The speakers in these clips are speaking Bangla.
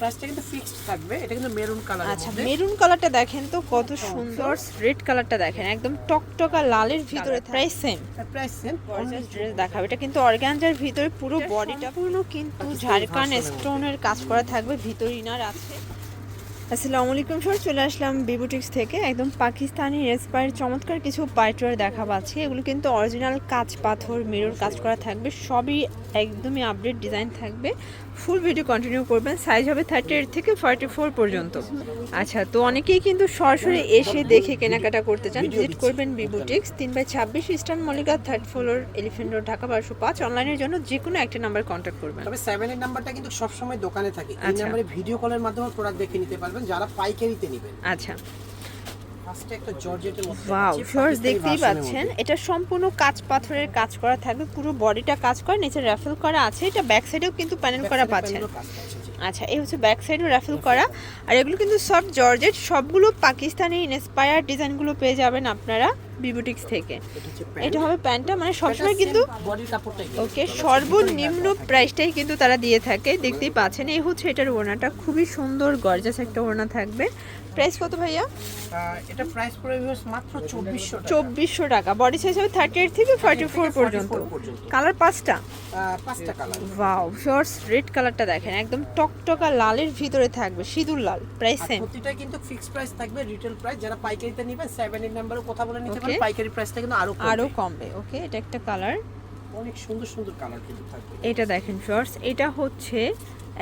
প্রাইসটা কিন্তু ফিক্সড থাকবে এটা কিন্তু মেরুন কালার আচ্ছা মেরুন কালারটা দেখেন তো কত সুন্দর। রেড কালারটা দেখেন একদম টকটকা লালের ভিতরে price same price same dress দেখাবে। এটা কিন্তু অর্গানজার ভিতরে পুরো বডিটা পুরো কিন্তু ঝাড়খান স্টোনের কাজ করা থাকবে ভিতর ইনার আছে। আসসালামু আলাইকুম চলে আসলাম বিবুটিক্স থেকে। একদম পাকিস্তানি রেসপায়ের চমৎকার কিছু পাইটওয়ার দেখা পাচ্ছি। এগুলো কিন্তু অরিজিনাল কাঁচ পাথর মিরর কাজ করা থাকবে। সবই একদমই আপডেট ডিজাইন থাকবে। ফুল ভিডিও কন্টিনিউ করবেন। সাইজ হবে থার্টি এইট থেকে ফর্টি ফোর পর্যন্ত। আচ্ছা তো অনেকেই কিন্তু সরাসরি এসে দেখে কেনাকাটা করতে চান। ভিজিট করবেন বিবুটিক্স তিন বাই ছাব্বিশ eastern Mallika third floor elephant road Dhaka বারোশো পাঁচ। অনলাইনের জন্য যে কোনো একটা নাম্বার কন্ট্যাক্ট করবেন। তবে সেভেন এর নাম্বারটা কিন্তু সবসময় দোকানে থাকে। এই আচ্ছা। নাম্বারে ভিডিও কলের মাধ্যমে প্রোডাক্ট দেখে নিতে পারবেন যারা পাইকারিতে নেবেন। আচ্ছা ফার্স্টে একটা জর্জেটের মধ্যে ওয়াও শর্টস দেখতেই পাচ্ছেন। এটা সম্পূর্ণ কাঁচ পাথরের কাজ করা থাকবে পুরো বডিটা কাজ করা নিচে র্যাফেল করা আছে এটা ব্যাক সাইডেও কিন্তু প্যানেল করা পাচ্ছেন। আচ্ছা এই হচ্ছে ব্যাক সাইডও র্যাফেল করা। আর এগুলো কিন্তু সব জর্জেট সবগুলো পাকিস্তানি ইন্সপায়ার ডিজাইনগুলো পেয়ে যাবেন আপনারা বিবুটিক্স থেকে। এটা। হবে প্যান্টটা মানে সবসময় কিন্তু। ওকে সর্বনিম্ন প্রাইসটাই কিন্তু তারা দিয়ে থাকে দেখতেই পাচ্ছেন। এই হচ্ছে এটার ওড়নাটা খুবই সুন্দর গর্জাস একটা ওড়না থাকবে। প্রাইস কত ভাইয়া? এটা প্রাইস পড়বে মাত্র 2400 টাকা। চব্বিশশো টাকা। বডি সাইজ হবে থার্টি এইট থেকে ফর্টি ফোর 44 পর্যন্ত। কালার পাঁচটা? পাঁচটা কালার ওয়াও শর্টস রেড কালারটা দেখেন একদম টকটকা লালের ভিতরে থাকবে সিঁদুর লাল প্রাইস সেম প্রতিটা কিন্তু ফিক্সড প্রাইস থাকবে রিটেল প্রাইস যারা পাইকারিতে নেবেন 7 এর নাম্বারে কথা বলে নিতে. পারেন পাইকারি প্রাইসটা কিন্তু আরও। আরও কমবে ওকে এটা একটা কালার অনেক সুন্দর সুন্দর কালার কিন্তু থাকবে। এটা দেখেন শর্টস এটা হচ্ছে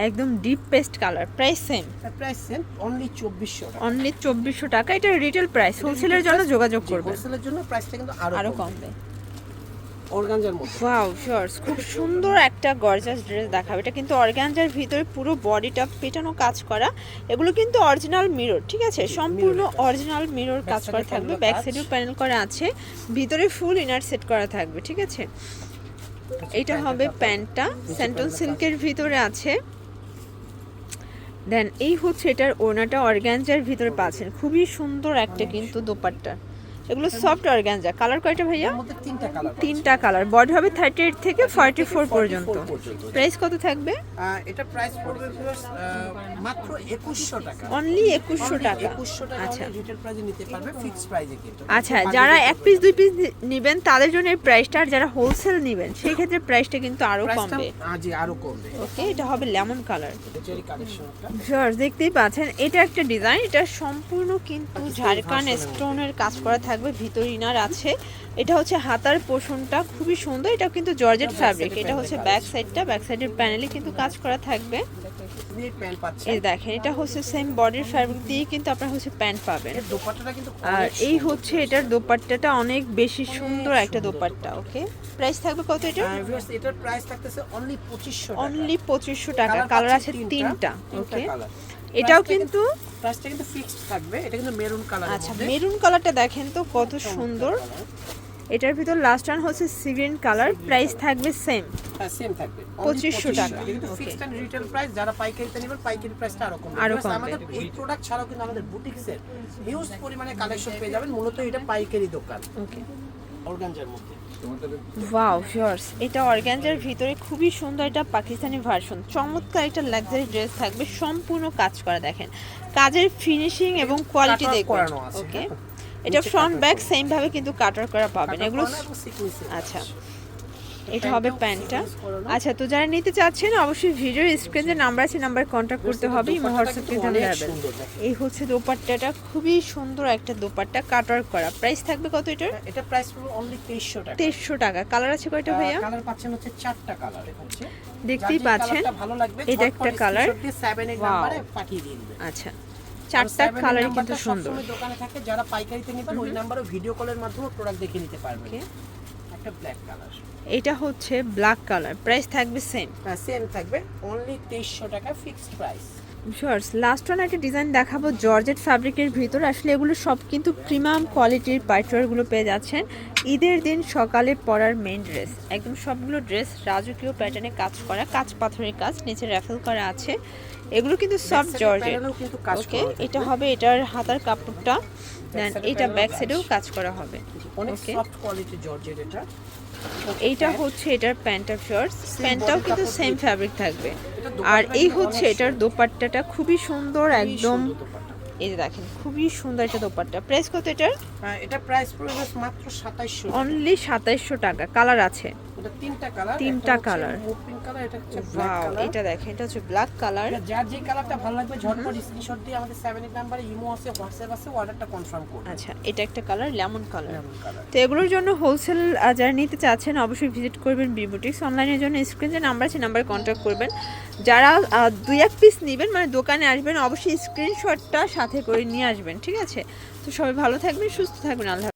একদম deep paste colour price same price same only 2400 টাকা। অনলি চব্বিশশো টাকা এটা রিটেল প্রাইস হোলসেলের জন্য যোগাযোগ করবেন হোলসেলের জন্য প্রাইসটা কিন্তু আরও কমবে। কমবে। অর্গানজার মধ্যে। ওয়াও শর্টস খুব সুন্দর একটা গর্জাস ড্রেস দেখাবে। এটা কিন্তু অর্গানজার ভিতরে পুরো বডিটা পেটানো কাজ করা। এগুলো কিন্তু অরিজিনাল মিরর ঠিক আছে? সম্পূর্ণ অরিজিনাল মিরর কাজ করা থাকবে। ব্যাক। সাইডেও প্যানেল করা আছে। ভিতরে ফুল ইনার সেট করা থাকবে ঠিক আছে? এটা হবে প্যান্টটা। স্যান্টন সিল্কের ভিতরে আছে। দেন এই হচ্ছে এটার ওনাটা অর্গানজার ভিতরে পাচ্ছেন। খুবই সুন্দর একটা কিন্তু দোপাট্টা। এগুলো সফট অর্গানজা কালার কয়টা ভাইয়া? তিনটা কালার তিনটা কালার বডি হবে থার্টি এইট থেকে ফর্টি ফোর পর্যন্ত। প্রাইস কত থাকবে? এটা প্রাইস পড়বে মাত্র 2100 টাকা। অনলি একুশশো টাকা। একুশশো আচ্ছা। আচ্ছা যারা এক পিস দুই পিস নেবেন তাদের জন্য এই প্রাইসটা আর যারা হোলসেল নেবেন সেই ক্ষেত্রে প্রাইসটা কিন্তু আরও কমবে। জি আরও কমবে। ওকে এটা হবে লেমন কালার ভিউয়ার্স দেখতেই পাচ্ছেন এটা একটা ডিজাইন এটা সম্পূর্ণ কিন্তু ঝাড়খান স্টোনের কাজ করা থাকবে ভিতর ইনার আছে। এটা হচ্ছে হাতার পোষণটা খুবই সুন্দর। এটা কিন্তু জর্জেট ফ্যাব্রিক এটা হচ্ছে। ব্যাক সাইডটা ব্যাক সাইডের প্যানেলে কিন্তু কাজ করা থাকবে। এই দেখেন এটা হচ্ছে সেম বডির ফ্যাব্রিক দিয়ে কিন্তু আপনারা হচ্ছে প্যান্ট পাবেন। আর এই হচ্ছে এটার দোপাট্টাটা অনেক বেশি সুন্দর একটা দোপাট্টা ওকে? প্রাইস থাকবে কত এটা এটার প্রাইস থাকতেছে অনলি 2500 অনলি পঁচিশশো টাকা। কালার আছে তিনটা। ওকে? এটাও কিন্তু প্রাইসটা কিন্তু ফিক্সড থাকবে। এটা কিন্তু মেরুন কালার আচ্ছা মেরুন কালারটা দেখেন তো কত সুন্দর। এটার ভিতর লাস্ট রান হচ্ছে সিগ্রিন কালার প্রাইস থাকবে সেম হ্যাঁ সেম থাকবে। 2500 টাকা। কিন্তু ফিক্সড এন্ড রিটেল প্রাইস যারা পাইকারিতে নেবেন পাইকারি প্রাইসটা আরও কমবে। আরও কমবে। আমাদের এই প্রোডাক্ট ছাড়াও কিন্তু আমাদের বুটিক্সের হিউজ পরিমাণে কালেকশন পেয়ে যাবেন। মূলত এটা পাইকারি দোকান। ওকে অর্গানজার মধ্যে। ওয়াও শিওর্স এটা অর্গানজার ভিতরে খুবই সুন্দর এটা পাকিস্তানি ভার্সন চমৎকার একটা লাক্সারি ড্রেস থাকবে সম্পূর্ণ কাজ করা দেখেন। কাজের ফিনিশিং এবং কোয়ালিটি দেখুন ওকে। এটা ফ্রন্ট ব্যাক সেম ভাবে কিন্তু কাটার করা পাবেন। এগুলো আচ্ছা। এটা হবে প্যান্টটা। আচ্ছা তো যারা নিতে চাচ্ছেন অবশ্যই ভিডিওর স্ক্রিনে যে নাম্বার আছে নাম্বার কন্ট্যাক্ট করতে হবে। হোয়াটসঅ্যাপ কিন্তু। এই হচ্ছে দোপাট্টাটা। খুবই সুন্দর একটা দোপাট্টা কাটার করা। প্রাইস থাকবে কত এটার? এটা প্রাইস অনলি 2300 টাকা। তেইশশো টাকা। কালার আছে কয়টা ভাইয়া? কালার পাচ্ছেন হচ্ছে চারটা কালার হচ্ছে। দেখতেই পাচ্ছেন। কালারটা ভালো লাগবে এটা একটা কালার। 7 এর নাম্বারে পাঠিয়ে দিবেন আচ্ছা। চারটা কালারই কিন্তু সুন্দর। দোকানে থাকে যারা পাইকারিতে নেবেন ওই নাম্বারে ভিডিও কলের মাধ্যমে প্রোডাক্ট দেখে নিতে পারবেন. একটা ব্ল্যাক কালার এটা হচ্ছে ব্ল্যাক কালার প্রাইস থাকবে সেম সেম থাকবে। অনলি 2300 টাকা fixed price shorts last one একটা ডিজাইন দেখাবো জর্জেট ফ্যাব্রিকের ভিতর। আসলে এগুলো সব কিন্তু প্রিমিয়াম কোয়ালিটির পাইটওয়ারগুলো পেয়ে যাচ্ছেন। ঈদের দিন সকালে পরার মেন ড্রেস একদম সবগুলো ড্রেস রাজকীয় প্যাটার্নে কাজ করা কাজ পাথরের কাজ নিচে র্যাফেল করা আছে। এগুলো কিন্তু সব জর্জেট ওকে এটা হবে এটার হাতার কাপড়টা দেন এটা ব্যাক সাইডেও কাজ। করা হবে. সফট কোয়ালিটি জর্জেট এটা। এইটা হচ্ছে এটার প্যান্ট অফ শর্টস প্যান্টটাও কিন্তু সেম ফ্যাব্রিক থাকবে। আর এই হচ্ছে এটার দোপাট্টাটা খুবই সুন্দর একদম এই যে দেখেন খুবই সুন্দর একটা দোপাট্টা। প্রাইস কত এটার? হ্যাঁ, এটা প্রাইস পড়বে মাত্র সাতাইশশো অনলি সাতাইশশো টাকা কালার আছে। এটা তিনটা কালার তিনটা এটা হচ্ছে ব্ল্যাক ওয়াও কালার এটা দেখেন এটা হচ্ছে ব্ল্যাক কালার যার যে কালারটা ভালো লাগবে ঝটপট স্ক্রিনশট দিয়ে আমাদের নাম্বারে ইমো আছে হোয়াটসঅ্যাপ আছে অর্ডারটা কনফার্ম করুন। আচ্ছা এটা একটা কালার লেমন কালার তো এগুলোর জন্য হোলসেল যারা নিতে চাচ্ছেন অবশ্যই ভিজিট করবেন বিবুটিক্স অনলাইনের জন্য স্ক্রিন যে নাম্বার আছে নাম্বারে কন্ট্যাক্ট করবেন। যারা দুই এক পিস নেবেন মানে দোকানে আসবেন অবশ্যই স্ক্রিনশটটা সাথে করে নিয়ে আসবেন ঠিক আছে? তো সবাই ভালো থাকবেন সুস্থ থাকবেন আল্লাহ